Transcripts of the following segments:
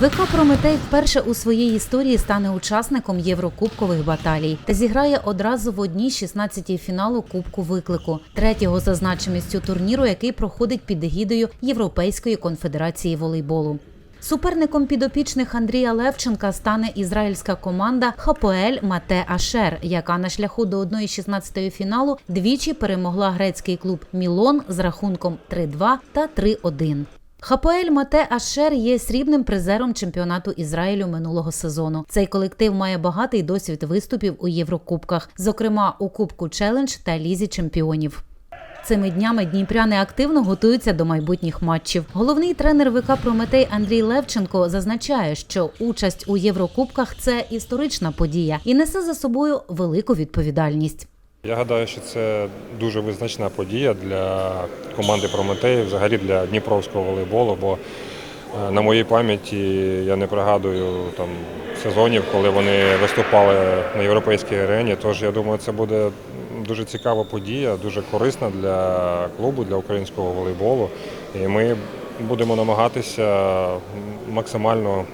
ВК Прометей вперше у своїй історії стане учасником єврокубкових баталій та зіграє одразу в одній 16-й фіналу Кубку виклику, третього за значимістю турніру, який проходить під егідою Європейської конфедерації волейболу. Суперником підопічних Андрія Левченка стане ізраїльська команда Хапоель Мате Ашер, яка на шляху до 1-16 фіналу двічі перемогла грецький клуб Мілон з рахунком 3-2 та 3-1. Хапоель Мате Ашер є срібним призером чемпіонату Ізраїлю минулого сезону. Цей колектив має багатий досвід виступів у Єврокубках, зокрема у Кубку Челендж та Лізі чемпіонів. Цими днями дніпряни активно готуються до майбутніх матчів. Головний тренер ВК Прометей Андрій Левченко зазначає, що участь у Єврокубках це історична подія і несе за собою велику відповідальність. Я гадаю, що це дуже визначна подія для команди Прометеї, взагалі для дніпровського волейболу, бо е, на моїй пам'яті я не пригадую там сезонів, коли вони виступали на європейській арені. Тож я думаю, це буде дуже цікава подія, дуже корисна для клубу, для українського волейболу. І ми будемо намагатися максимально е,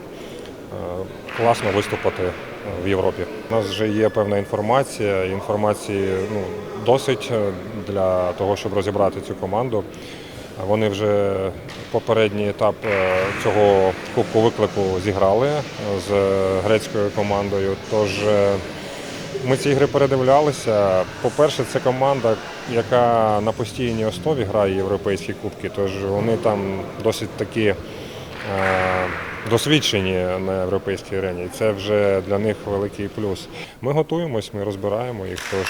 класно виступити е, в Європі. У нас вже є певна інформація. Інформації ну, досить е, для того, щоб розібрати цю команду. Вони вже попередній етап е, цього кубку виклику зіграли е, з грецькою командою. Тож ми ці ігри передивлялися. По-перше, це команда, яка на постійній основі грає європейські кубки, тож вони там досить такі досвідчені на європейській арені. І це вже для них великий плюс. Ми готуємось, ми розбираємо їх, тож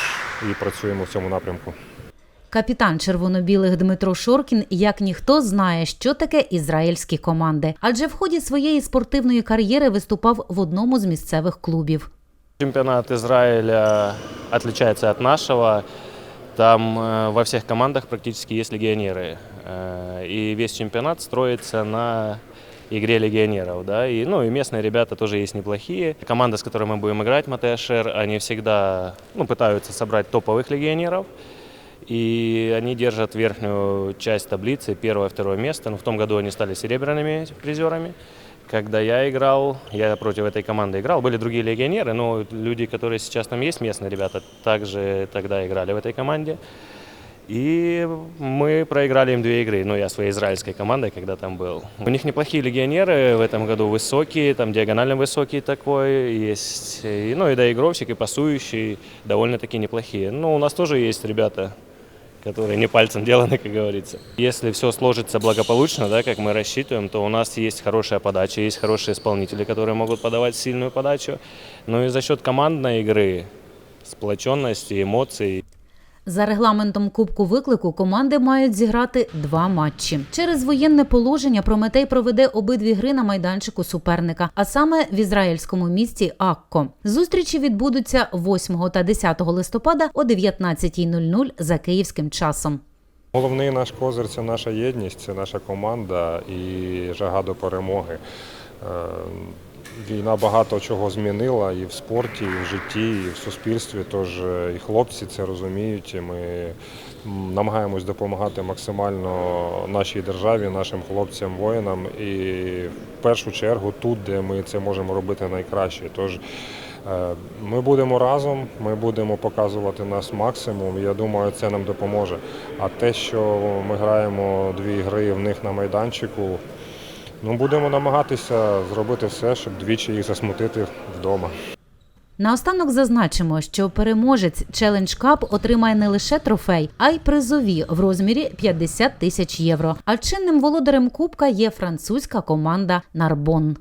і працюємо в цьому напрямку. Капітан червоно-білих Дмитро Шоркін, як ніхто, знає, що таке ізраїльські команди, адже в ході своєї спортивної кар'єри виступав в одному з місцевих клубів. Чемпионат Израиля отличается от нашего. Там э, во всех командах практически есть легионеры. Э, И весь чемпионат строится на игре легионеров. Да? И, ну, и местные ребята тоже есть неплохие. Команда, с которой мы будем играть, Матеашер, они всегда ну, пытаются собрать топовых легионеров. И они держат верхнюю часть таблицы, первое, второе место. Но в том году они стали серебряными призерами. Когда я играл, я против этой команды играл, были другие легионеры, но люди, которые сейчас там есть, местные ребята, также тогда играли в этой команде. И мы проиграли им две игры, ну, я своей израильской командой, когда там был. У них неплохие легионеры, в этом году высокие, там диагонально высокий такой, есть, и, ну, и доигровщик, и пасующий, довольно-таки неплохие. Ну, у нас тоже есть ребята, которые не пальцем деланы, как говорится. Если все сложится благополучно, да, как мы рассчитываем, то у нас есть хорошая подача, есть хорошие исполнители, которые могут подавать сильную подачу. Ну и за счет командной игры, сплоченности, эмоций, За регламентом Кубку виклику команди мають зіграти два матчі. Через воєнне положення Прометей проведе обидві гри на майданчику суперника, а саме в ізраїльському місті Акко. Зустрічі відбудуться 8 та 10 листопада о 19.00 за київським часом. Головний наш козир це наша єдність, це наша команда і жага до перемоги. Війна багато чого змінила і в спорті, і в житті, і в суспільстві. Тож е, і хлопці це розуміють. І ми намагаємось допомагати максимально нашій державі, нашим хлопцям, воїнам. І в першу чергу тут, де ми це можемо робити найкраще. Тож Е, Ми будемо разом, ми будемо показувати нас максимум. Я думаю, це нам допоможе. А те, що ми граємо дві гри в них на майданчику, ну будемо намагатися зробити все, щоб двічі їх засмутити вдома. Наостанок зазначимо, що переможець Challenge Cup отримає не лише трофей, а й призові в розмірі 50 тисяч євро. А чинним володарем кубка є французька команда Нарбон.